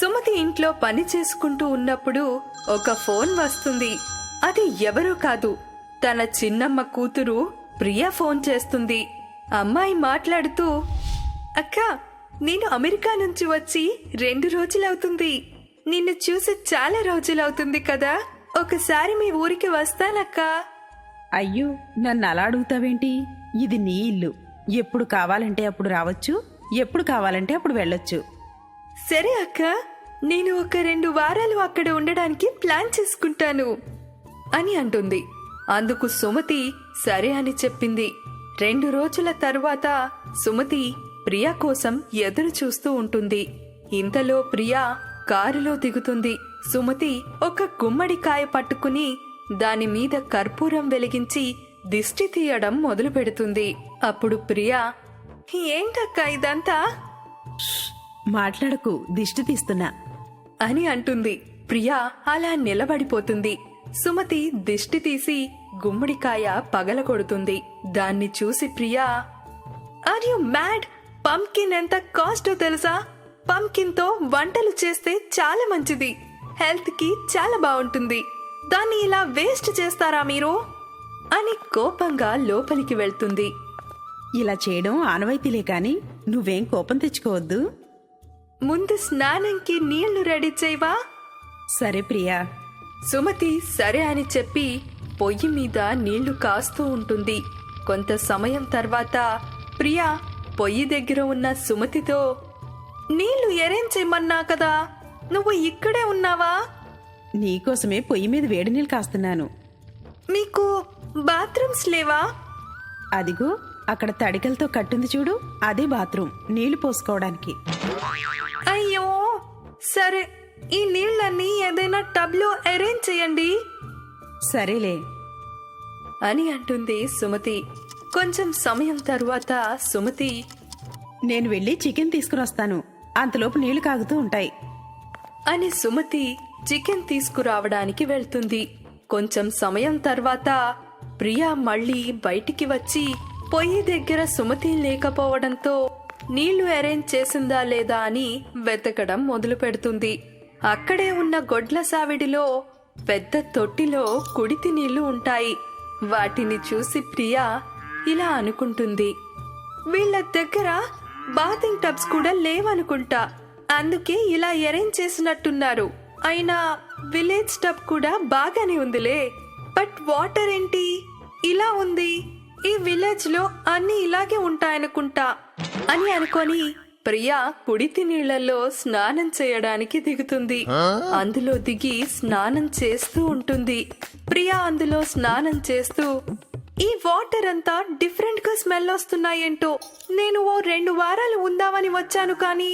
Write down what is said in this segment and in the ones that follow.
సుమతి ఇంట్లో పని చేసుకుంటూ ఉన్నప్పుడు ఒక ఫోన్ వస్తుంది. అది ఎవరో కాదు. తన చిన్నమ్మ కూతురు ప్రియా ఫోన్ చేస్తుంది. అమ్మాయి మాట్లాడుతూ అక్క నేను అమెరికా నుంచి వచ్చి రెండు రోజులవుతుంది. నిన్ను చూసి చాలా రోజులవుతుంది కదా. ఒకసారి మీ ఊరికి వస్తానక్క. అయ్యో నన్ను అలా అడుగుతావేంటి? ఇది నీ ఇల్లు. ఎప్పుడు కావాలంటే అప్పుడు రావచ్చు ఎప్పుడు కావాలంటే అప్పుడు వెళ్ళొచ్చు. సరే అక్క నేను ఒక రెండు వారాలు అక్కడ ఉండడానికి ప్లాన్ చేసుకుంటాను అని అంటుంది. అందుకు సుమతి సరే అని చెప్పింది. రెండు రోజుల తరువాత సుమతి ప్రియా కోసం ఎదురు చూస్తూ ఉంటుంది. ఇంతలో ప్రియా కారులో దిగుతుంది. సుమతి ఒక గుమ్మడికాయ పట్టుకుని దాని మీద కర్పూరం వెలిగించి దిష్టి తీయడం మొదలు పెడుతుంది అప్పుడు ప్రియా ఏంటక్క ఇదంతా? మాట్లాడకు దిష్టి తీస్తున్నా. అని అంటుంది. ప్రియా అలా నిలబడిపోతుంది. సుమతి దిష్టి తీసి గుమ్మడికాయ పగలగొడుతుంది దాన్ని చూసి Priya are you mad pumpkin ఎంత కాస్టో తెలుసా? పంకిన్తో వంటలు చేస్తే చాలా మంచిది. హెల్త్కి చాలా బాగుంటుంది. దాన్ని ఇలా వేస్ట్ చేస్తారా మీరు? అని కోపంగా లోపలికి వెళ్తుంది. ఇలా చేయడం ఆనవాయితీలే కాని నువ్వేం కోపం తెచ్చుకోవద్దు. ముందు స్నానంకి నీళ్ళు రెడీ చేయవా? సరే ప్రియా. సుమతి సరే అని చెప్పి పొయ్యి మీద నీళ్ళు కాస్తూ ఉంటుంది. కొంత సమయం తర్వాత ప్రియా పొయ్యి దగ్గర ఉన్న సుమతితో నీళ్ళు ఎరేంచేయమన్నా కదా? నువ్వు ఇక్కడే ఉన్నావా? నీకోసమే పొయ్యి మీద వేడి నీళ్ళు కాస్తున్నాను. మీకు బాత్రూమ్స్ లేవా? అదిగో అక్కడ తడికలతో కట్టుంది చూడు అదే బాత్రూమ్ నీళ్ళు పోసుకోవడానికి. అయ్యో! సరే ఈ నీళ్ళన్నీ ఏదైనా టబ్లో అరేంజ్ చేయండి. సరేలే. అని అంటుంది సుమతి. కొంచెం సమయం తరువాత సుమతి నేను వెళ్ళి చికెన్ తీసుకుని వస్తాను. అంతలోపు నీళ్ళు కాగుతూ ఉంటాయి. అని సుమతి చికెన్ తీసుకురావడానికి వెళ్తుంది. కొంచెం సమయం తర్వాత ప్రియా మళ్ళీ బయటికి వచ్చి పొయ్యి దగ్గర సుమతి లేకపోవడంతో నీళ్ళు అరేంజ్ చేసిందా లేదా అని వెతకడం మొదలు పెడుతుంది అక్కడే ఉన్న గొడ్ల సావిడిలో పెద్ద తొట్టిలో కుడితి నీళ్ళు ఉంటాయి. వాటిని చూసి ప్రియా ఇలా అనుకుంటుంది. వీళ్ళ దగ్గర బాతింగ్ టబ్స్ కూడా లేవనుకుంటా. అందుకే ఇలా అరేంజ్ చేసినట్టున్నారు. అయినా విలేజ్ టబ్ కూడా బాగానే ఉందిలే. బట్ వాటర్ ఏంటి? ఇలా ఉంది. ఈ విలేజ్లో అన్ని ఇలాగే ఉంటాయనుకుంటా. అని అనుకొని ప్రియా కుడితి నీళ్ళలో స్నానం చేయడానికి దిగుతుంది. అందులో దిగి స్నానం చేస్తూ ఉంటుంది. ప్రియా అందులో స్నానం చేస్తూ ఈ వాటర్ అంతా డిఫరెంట్గా స్మెల్ వస్తున్నాయేంటో. నేను ఓ రెండు వారాలు ఉందామని వచ్చాను కానీ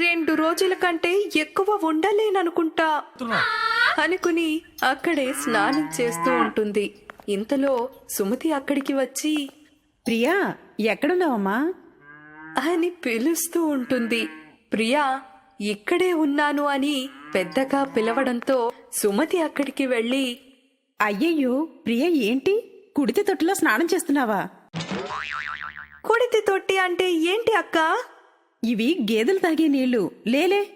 రెండు రోజుల కంటే ఎక్కువ ఉండలేననుకుంటా అనుకుని అక్కడే స్నానం చేస్తూ ఉంటుంది. ఇంతలో సుమతి అక్కడికి వచ్చి ప్రియా ఎక్కడున్నావమ్మా? అని పిలుస్తూ ఉంటుంది. ప్రియా ఇక్కడే ఉన్నాను అని పెద్దగా పిలవడంతో సుమతి అక్కడికి వెళ్ళి అయ్యయ్యో ప్రియా ఏంటి? కుడితి తొట్టిలో స్నానం చేస్తున్నావా? కుడితి తొట్టి అంటే ఏంటి అక్క? ఇవి గేదెలు తాగే నీళ్ళు. లేలే.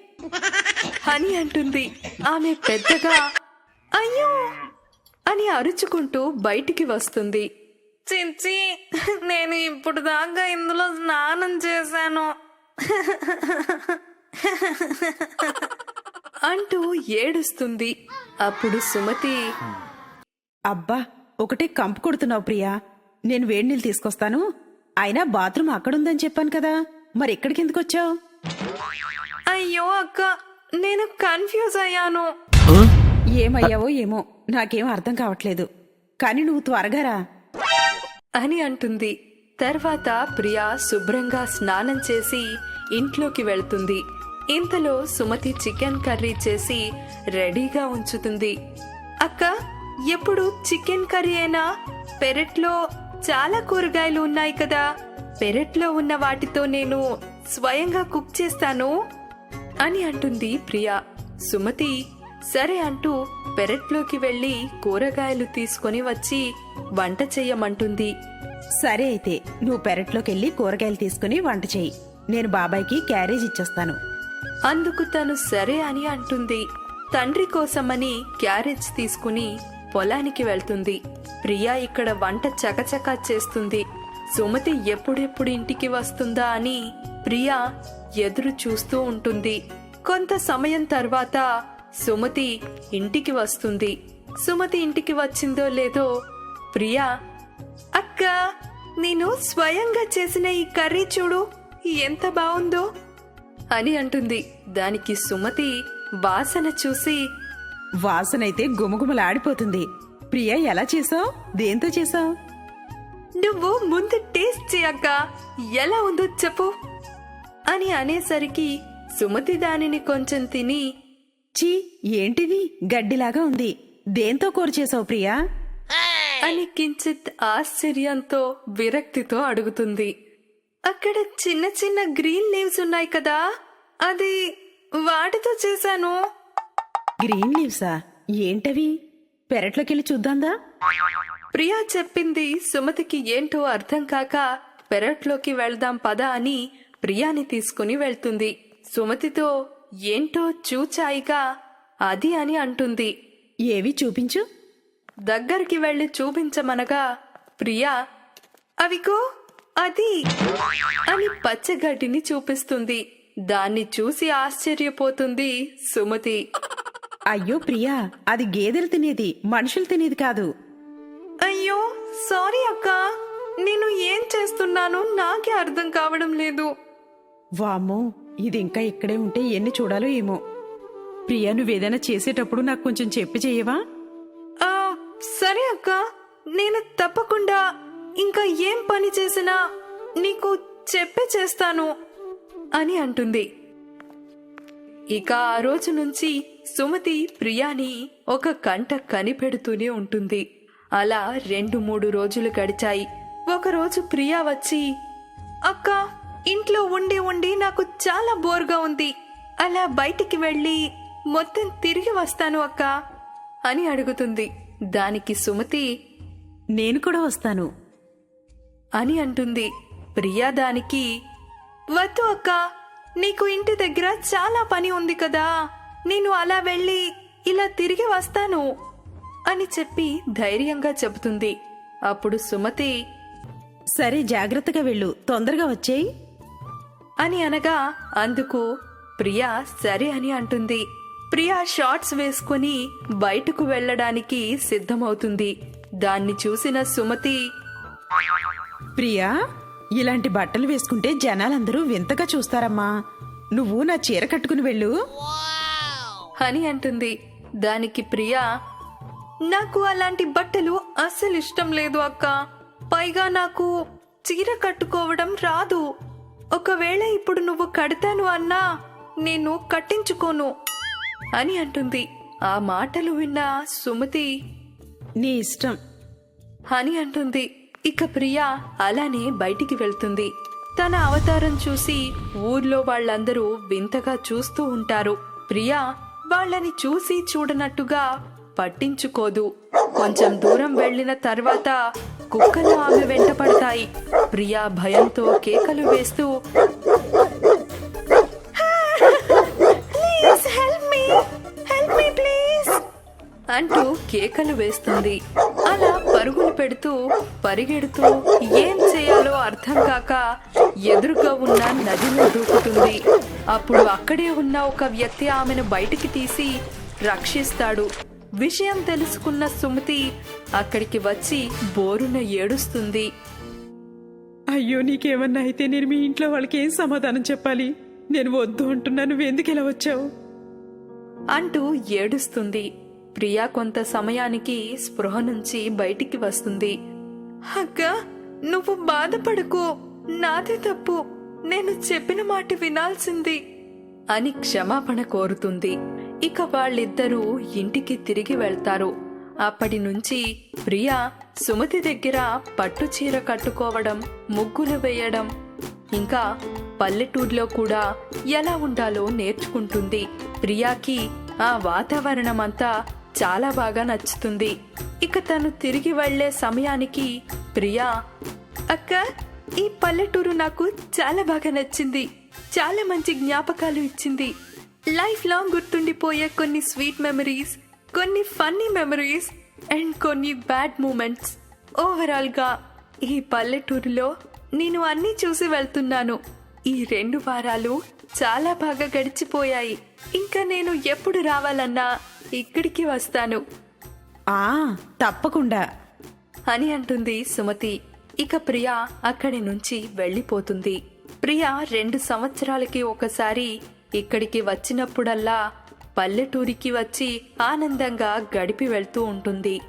అని అంటుంది. ఆమె పెద్దగా అయ్యో అని అరుచుకుంటూ బయటికి వస్తుంది. చిచ్చి నేను ఇప్పుడు దాకా ఇందులో స్నానం చేశాను. అంటూ ఏడుస్తుంది. అప్పుడు సుమతి అబ్బా ఒకటే కంపు కొడుతున్నావు ప్రియా. నేను వేడి నీళ్ళు తీసుకొస్తాను. అయినా బాత్రూమ్ అక్కడుందని చెప్పాను కదా. మరి ఎక్కడికి ఎందుకు వచ్చావు? అయ్యో అక్క నేను కన్ఫ్యూజ్ అయ్యాను. ఏమయ్యావో ఏమో నాకేం అర్థం కావట్లేదు. కానీ నువ్వు త్వరగా రా. అని అంటుంది. తర్వాత ప్రియా శుభ్రంగా స్నానం చేసి ఇంట్లోకి వెళ్తుంది. ఇంతలో సుమతి చికెన్ కర్రీ చేసి రెడీగా ఉంచుతుంది. అక్క ఎప్పుడు చికెన్ కర్రీ అయినా పెరట్లో చాలా కూరగాయలు ఉన్నాయి కదా. పెరట్లో ఉన్న వాటితో నేను స్వయంగా కుక్ చేస్తాను అని అంటుంది ప్రియా. సుమతి సరే అంటూ పెరట్లోకి వెళ్ళి కూరగాయలు తీసుకొని వచ్చి వంట చెయ్యమంటుంది. సరే అయితే నువ్వు పెరట్లోకి వెళ్ళి కూరగాయలు తీసుకుని వంట చెయ్యి. నేను బాబాయ్కి క్యారేజ్ ఇచ్చేస్తాను. అందుకు తను సరే అని అంటుంది. తండ్రి కోసమని క్యారేజ్ తీసుకుని పొలానికి వెళ్తుంది. ప్రియా ఇక్కడ వంట చకచకా చేస్తుంది. సుమతి ఎప్పుడెప్పుడు ఇంటికి వస్తుందా అని ప్రియా ఎదురు చూస్తూ ఉంటుంది. కొంత సమయం తర్వాత సుమతి ఇంటికి వస్తుంది. సుమతి ఇంటికి వచ్చిందో లేదో ప్రియా అక్క నేను స్వయంగా చేసిన ఈ కర్రీ చూడు ఎంత బాగుందో అని అంటుంది. దానికి సుమతి వాసన చూసి వాసనైతే గుమగుమలాడిపోతుంది. ప్రియా ఎలా చేసావు? దేంతో చేసావు? నువ్వు ముందు టేస్ట్ చేయక్క ఎలా ఉందో చెప్పు. అని అనేసరికి సుమతి దానిని కొంచెం తిని చీ ఏంటిది? గడ్డిలాగా ఉంది. దేంతో కూర చేసావు ప్రియా? అని కించిత్ ఆశ్చర్యంతో విరక్తితో అడుగుతుంది. అక్కడ చిన్న చిన్న గ్రీన్ లీవ్స్ ఉన్నాయి కదా? అది వాటితో చేశాను. గ్రీన్ లీవ్సా? ఏంటవి? పెరట్లోకెళ్ళి చూద్దాందా? ప్రియా చెప్పింది సుమతికి ఏంటో అర్థం కాక పెరట్లోకి వెళ్దాం పద అని ప్రియాని తీసుకుని వెళ్తుంది. సుమతితో ఏంటో చూచాయిగా. అది అని అంటుంది. ఏవి చూపించు? దగ్గరికి వెళ్ళి చూపించమనగా ప్రియా అవిగో అది అని పచ్చగడ్డిని చూపిస్తుంది. దాన్ని చూసి ఆశ్చర్యపోతుంది సుమతి. అయ్యో ప్రియా అది గేదెలు తినేది మనుషులు తినేది కాదు. అయ్యో సారీ అక్క నేను ఏం చేస్తున్నానో నాకే అర్థం కావడం లేదు. వామ్మో ఇది ఇంకా ఇక్కడే ఉంటే ఎన్ని చూడాలో ఏమో. ప్రియా నువ్వేదైనా చేసేటప్పుడు నాకు కొంచెం చెప్పి చేయవా? ఆ, సరే అక్క. నేను తప్పకుండా ఇంకా ఏం పని చేసినా నీకు చెప్పే చేస్తాను అని అంటుంది. ఇక ఆ రోజు నుంచి సుమతి ప్రియాని ఒక కంట కనిపెడుతూనే ఉంటుంది. అలా రెండు మూడు రోజులు గడిచాయి. ఒకరోజు ప్రియా వచ్చి అక్కా ఇంట్లో ఉండి ఉండి నాకు చాలా బోర్గా ఉంది. అలా బయటికి వెళ్ళి మొత్తం తిరిగి వస్తాను అక్క అని అడుగుతుంది. దానికి సుమతి నేను కూడా వస్తాను. అని అంటుంది. ప్రియా దానికి వద్దు అక్క నీకు ఇంటి దగ్గర చాలా పని ఉంది కదా నేను అలా వెళ్ళి ఇలా తిరిగి వస్తాను అని చెప్పి ధైర్యంగా చెబుతుంది. అప్పుడు సుమతి సరే జాగ్రత్తగా వెళ్ళు తొందరగా వచ్చేయి. అని అనగా అందుకు ప్రియా సరే అని అంటుంది. ప్రియా షార్ట్స్ వేసుకుని బయటకు వెళ్ళడానికి సిద్ధమవుతుంది. దాన్ని చూసిన సుమతి ప్రియా ఇలాంటి బట్టలు వేసుకుంటే జనాలందరూ వింతగా చూస్తారమ్మా. నువ్వు నా చీర కట్టుకుని వెళ్ళు. అని అంటుంది. దానికి ప్రియా నాకు అలాంటి బట్టలు అస్సలు ఇష్టం లేదు అక్క. పైగా నాకు చీర కట్టుకోవడం రాదు. ఒకవేళ ఇప్పుడు నువ్వు కడతాను అన్నా నేను కట్టించుకోను అని అంటుంది. ఆ మాటలు విన్న సుమతి నీ ఇష్టం. అని అంటుంది. ఇక ప్రియా అలానే బయటికి వెళ్తుంది. తన అవతారం చూసి ఊర్లో వాళ్ళందరూ వింతగా చూస్తూ ఉంటారు. ప్రియా వాళ్ళని చూసి చూడనట్టుగా పట్టించుకోదు. కొంచెం దూరం వెళ్ళిన తర్వాత కుక్కలు ఆమె వెంట పడతాయి. ప్రియా భయంతో కేకలు వేస్తూ అంటూ కేకలు వేస్తుంది. అలా పరుగులు పెడుతూ పరిగెడుతూ ఏం చేయాలో అర్థం కాక ఎదురుగా ఉన్న నదిలో దూకుతుంది. అప్పుడు అక్కడే ఉన్న ఒక వ్యక్తి ఆమెను బయటికి తీసి రక్షిస్తాడు. విషయం తెలుసుకున్న సుమతి అక్కడికి వచ్చి బోరున ఏడుస్తుంది. అయ్యో నీకేమన్నా అయితే నేను మీ ఇంట్లో వాళ్ళకి ఏం సమాధానం చెప్పాలి? నేను వద్దు అంటున్నా నువ్వెందుకు ఇలా వచ్చావు? అంటూ ఏడుస్తుంది. ప్రియా కొంత సమయానికి స్పృహ నుంచి బయటికి వస్తుంది. అక్క నువ్వు బాధపడకు. నాదే తప్పు. నేను చెప్పిన మాట వినాల్సింది అని క్షమాపణ కోరుతుంది. ఇక వాళ్ళిద్దరూ ఇంటికి తిరిగి వెళ్తారు. అప్పటి నుంచి ప్రియా సుమతి దగ్గర పట్టు చీర కట్టుకోవడం ముగ్గులు వేయడం ఇంకా పల్లెటూరులో కూడా ఎలా ఉండాలో నేర్చుకుంటుంది. ప్రియాకి ఆ వాతావరణం అంతా చాలా బాగా నచ్చుతుంది. ఇక తను తిరిగి వెళ్ళే సమయానికి ప్రియా అక్క ఈ పల్లెటూరు నాకు చాలా బాగా నచ్చింది. చాలా మంచి జ్ఞాపకాలు ఇచ్చింది. లైఫ్ లాంగ్ గుర్తుండిపోయే కొన్ని స్వీట్ మెమరీస్ కొన్ని ఫన్నీ మెమరీస్ అండ్ కొన్ని బ్యాడ్ మూమెంట్స్ ఓవరాల్గా ఈ పల్లెటూరులో నేను అన్నీ చూసి వెళ్తున్నాను. ఈ రెండు వారాలు చాలా బాగా గడిచిపోయాయి. ఇంకా నేను ఎప్పుడు రావాలన్నా ఇక్కడికి వస్తాను. ఆ తప్పకుండా. అని అంటుంది సుమతి. ఇక ప్రియా అక్కడి నుంచి వెళ్ళిపోతుంది. ప్రియా రెండు సంవత్సరాలకి ఒకసారి ఇక్కడికి వచ్చినప్పుడల్లా పల్లెటూరికి వచ్చి ఆనందంగా గడిపి వెళ్తూ ఉంటుంది.